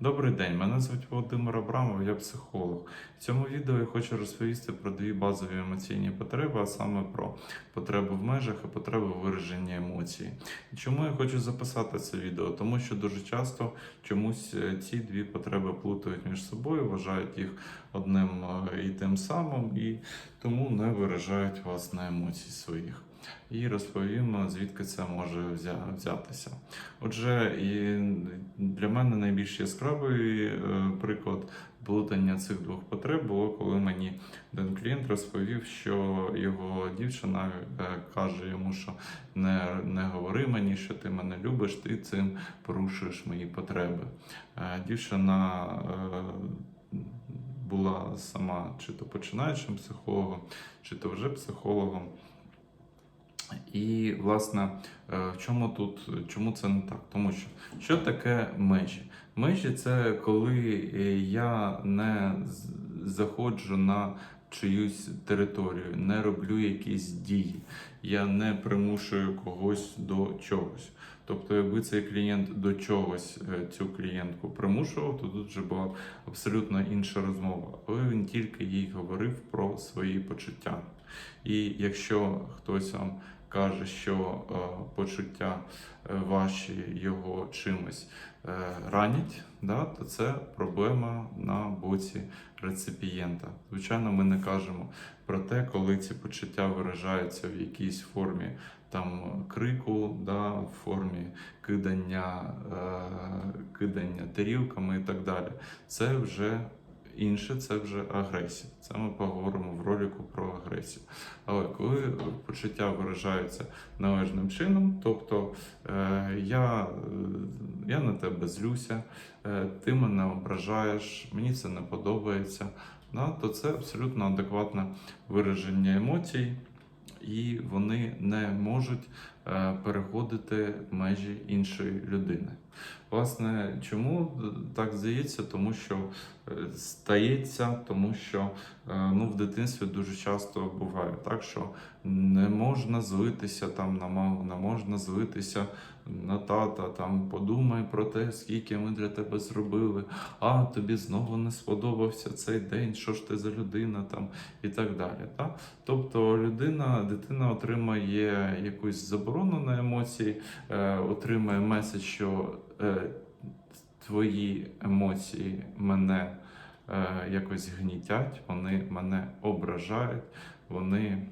Добрий день, мене звуть Володимир Абрамов, я психолог. В цьому відео я хочу розповісти про дві базові емоційні потреби, а саме про потребу в межах і потребу вираження емоцій. Чому я хочу записати це відео? Тому що дуже часто чомусь е, ці дві потреби плутають між собою, вважають їх одним е, і тим самим, і тому не виражають власне емоцій своїх. І розповім, звідки це може взятися. Отже, і для мене найбільш яскравий е, приклад плутання цих двох потреб було, коли мені один клієнт розповів, що його дівчина е, каже йому, що не, не говори мені, що ти мене любиш, ти цим порушуєш мої потреби. Е, Дівчина була сама чи то починаючим психологом, чи то вже психологом. І, власне, е, в чому тут, чому це не так? Тому що що таке межі? Межі це коли е, я не заходжу на чиюсь територію, не роблю якісь дії, я не примушую когось до чогось. Тобто, якби цей клієнт до чогось е, цю клієнтку примушував, то тут вже була абсолютно інша розмова. Але він тільки їй говорив про свої почуття. І якщо хтось вам каже, що е, почуття е, ваші його чимось е, ранять, да, то це проблема на боці реципієнта. Звичайно, ми не кажемо про те, коли ці почуття виражаються в якійсь формі там крику, да, в формі кидання, е, кидання тарілками і так далі. Це вже інше, це вже агресія. Це ми поговоримо в ролику про агресію. Але коли почуття виражаються належним чином, тобто е, я, е, я на тебе злюся, е, ти мене ображаєш, мені це не подобається, да, то це абсолютно адекватне вираження емоцій, і вони не можуть переходити межі іншої людини. Власне, чому так здається? Тому що е, стається, тому що е, ну, в дитинстві дуже часто буває так, що не можна злитися там на маму, не можна злитися на тата, там подумай про те, скільки ми для тебе зробили, а тобі знову не сподобався цей день, що ж ти за людина там і так далі. Так? Тобто людина, дитина отримає якусь заборону на емоції, е, отримає меседж, що е, твої емоції мене е, якось гнітять, вони мене ображають, вони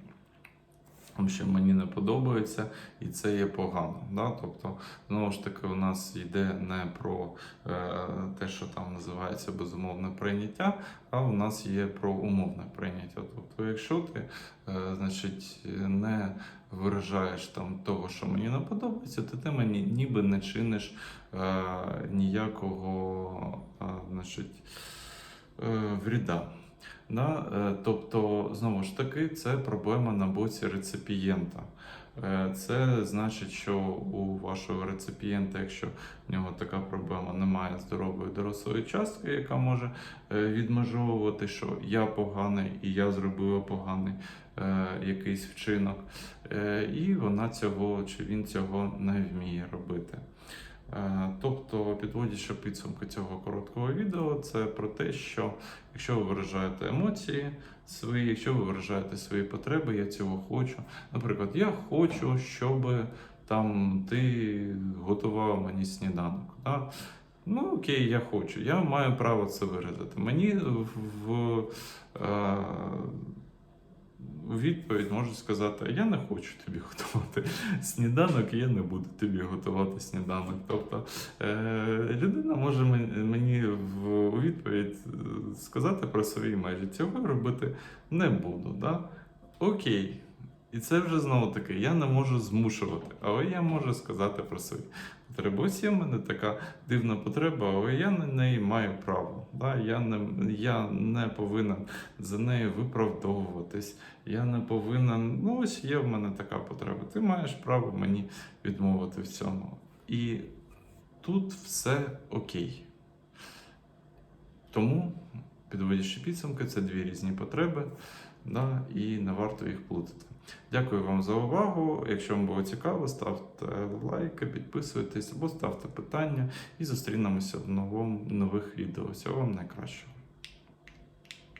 що мені не подобається, і це є погано. Да? Тобто, знову ж таки, у нас йде не про е, те, що там називається безумовне прийняття, а у нас є про умовне прийняття. Тобто, якщо ти е, значить, не виражаєш там того, що мені не подобається, то ти мені ніби не чиниш е, ніякого е, значить, е, вріда. Да? е, Тобто, знову ж таки, це проблема на боці реципієнта. Е, Це значить, що у вашого реципієнта, якщо в нього така проблема, немає здорової дорослої частки, яка може е, відмежовувати, що я поганий і я зробила поганий якийсь вчинок, і вона цього чи він цього не вміє робити. Е, Тобто, підводячи підсумки цього короткого відео, це про те, що якщо ви виражаєте емоції свої, якщо ви виражаєте свої потреби, я цього хочу. Наприклад, я хочу, щоб там ти готував мені сніданок. Да? Ну окей, я хочу. Я маю право це виразити. Мені в, в, е, у відповідь можу сказати: я не хочу тобі готувати сніданок, і я не буду тобі готувати сніданок. Тобто е, людина може мені у відповідь е, сказати про свої межі. Цього робити не буду. Да? Окей. І це вже знову таки, я не можу змушувати, але я можу сказати про свої потреби. Ось є в мене така дивна потреба, але я на неї маю право. Да? Я, не, я не повинен за нею виправдовуватись. Я не повинен. Ну, ось є в мене така потреба. Ти маєш право мені відмовити в цьому. І тут все окей. Тому, підводячи підсумки, це дві різні потреби. Да, і не варто їх плутати. Дякую вам за увагу. Якщо вам було цікаво, ставте лайки, підписуйтесь або ставте питання і зустрінемося в новому, нових відео. Всього вам найкращого.